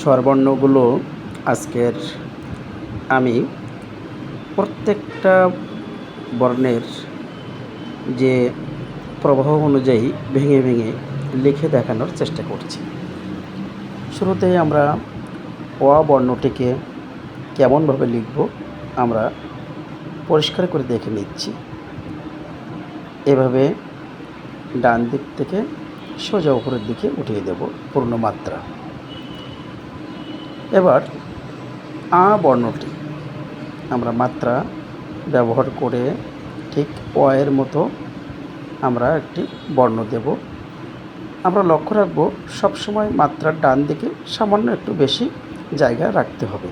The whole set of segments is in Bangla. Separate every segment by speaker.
Speaker 1: স্বরবর্ণগুলো আজকের আমি প্রত্যেকটা বর্ণের যে প্রবাহ অনুযায়ী ভেঙে ভেঙে লিখে দেখানোর চেষ্টা করছি। শুরুতেই আমরা অ বর্ণটিকে কেমনভাবে লিখব আমরা পরিষ্কার করে দেখে নিচ্ছি। এভাবে ডান দিক থেকে সোজা উপরের দিকে উঠিয়ে দেব পূর্ণ মাত্রা এবার আ বর্ণটি। আমরা মাত্রা ব্যবহার করে ঠিক এর মতো আমরা একটি বর্ণ দেব। আমরা লক্ষ্য রাখব, সবসময় মাত্রার ডান দিকে সামান্য একটু বেশি জায়গা রাখতে হবে।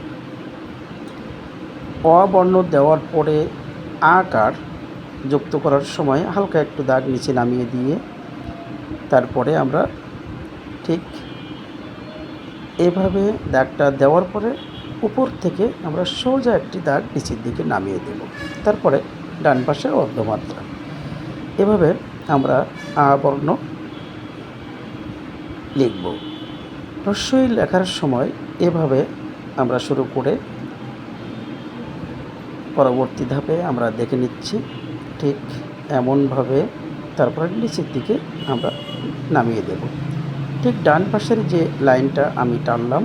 Speaker 1: অ বর্ণ দেওয়ার পরে আকার যুক্ত করার সময় হালকা একটু দাগ নিচে নামিয়ে দিয়ে তারপরে আমরা ঠিক এভাবে দাগটা দেওয়ার পরে উপর থেকে আমরা সোজা একটি দাগ নিচের দিকে নামিয়ে দেব। তারপরে ডান পাশে অর্ধমাত্রা। এভাবে আমরা আ বর্ণ লিখব। রস্যই লেখার সময় এভাবে আমরা শুরু করে পরবর্তী ধাপে আমরা দেখে নিচ্ছি, ঠিক এমনভাবে তারপরে নিচের দিকে আমরা নামিয়ে দেব। ঠিক ডান পাশের যে লাইনটা আমি টানলাম,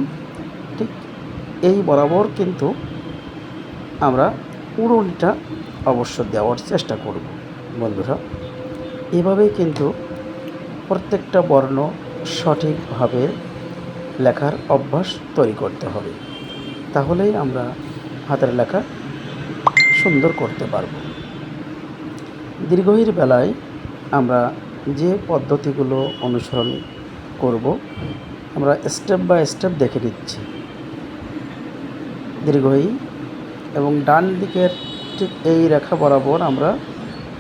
Speaker 1: ঠিক এই বরাবর কিন্তু আমরা উড়নটা অবশ্য দেওয়ার চেষ্টা করব, বন্ধুরা। এভাবেই কিন্তু প্রত্যেকটা বর্ণ সঠিকভাবে লেখার অভ্যাস তৈরি করতে হবে। তাহলেই আমরা হাতের লেখা সুন্দর করতে পারব। দীর্ঘহীর বেলায় আমরা যে পদ্ধতিগুলো অনুসরণ করব। আমরা স্টেপ বাই স্টেপ দেখে নিচ্ছি। দীর্ঘই। এবং ডান দিকের ঠিক এই রেখা বরাবর আমরা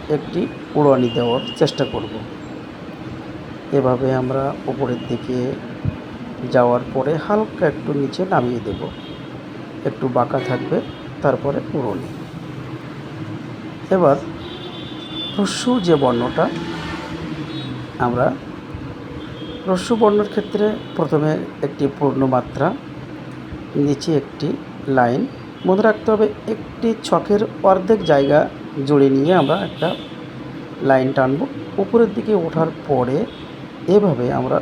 Speaker 1: একটি উড়ানি দেওয়ার চেষ্টা করব। এভাবে আমরা উপরের দিকে যাওয়ার পরে হালকা একটু নিচে নামিয়ে দেব। একটু বাঁকা থাকবে, তারপরে উড়নি। এবার হ্রস্ব যে বর্ণটা আমরা হ্রস্ব বর্ণের ক্ষেত্রে প্রথমে একটি পূর্ণমাত্রা, নিচে একটি লাইন। মনে রাখতে হবে, একটি ছকের অর্ধেক জায়গা জুড়ে নিয়ে আমরা একটা লাইন টানব। উপরের দিকে ওঠার পরে এভাবে আমরা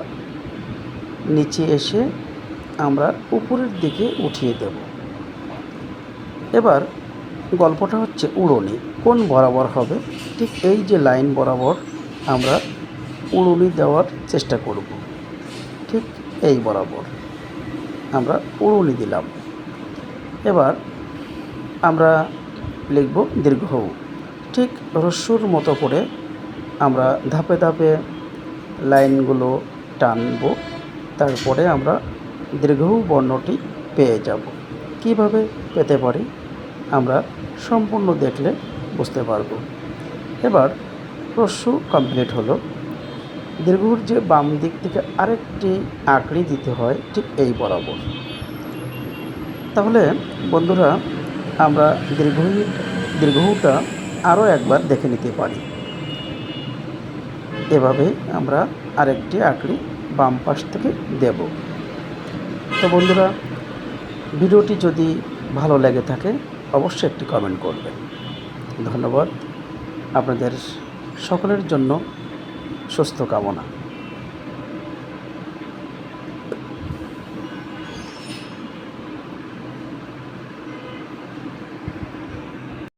Speaker 1: নিচে এসে আমরা উপরের দিকে উঠিয়ে দেব। এবার গল্পটা হচ্ছে উড়নি, কোন বরাবর হবে? ঠিক এই যে লাইন বরাবর আমরা উড়নি দেওয়ার চেষ্টা করব। ঠিক এই বরাবর আমরা উড়নি দিলাম। এবার আমরা লিখব দীর্ঘ। ঠিক রস্যুর মতো করে আমরা ধাপে ধাপে লাইনগুলো টানব। তারপরে আমরা দীর্ঘ বর্ণটি পেয়ে যাব। কীভাবে পেতে পারি? আমরা সম্পূর্ণ দেখলে বুঝতে পারব। এবার রস্যু কমপ্লিট হলো। দীর্ঘর যে বাম দিক থেকে আরেকটি আঁকড়ি দিতে হয়, ঠিক এই বরাবর। তাহলে বন্ধুরা, আমরা দীর্ঘ দীর্ঘটা আরও একবার দেখে নিতে পারি। এভাবে আমরা আরেকটি আঁকড়ি বাম পাশ থেকে দেব। তো বন্ধুরা, ভিডিওটি যদি ভালো লেগে থাকে, অবশ্যই একটি কমেন্ট করবেন। ধন্যবাদ আপনাদের সকলের জন্য। সুস্থ কামনা।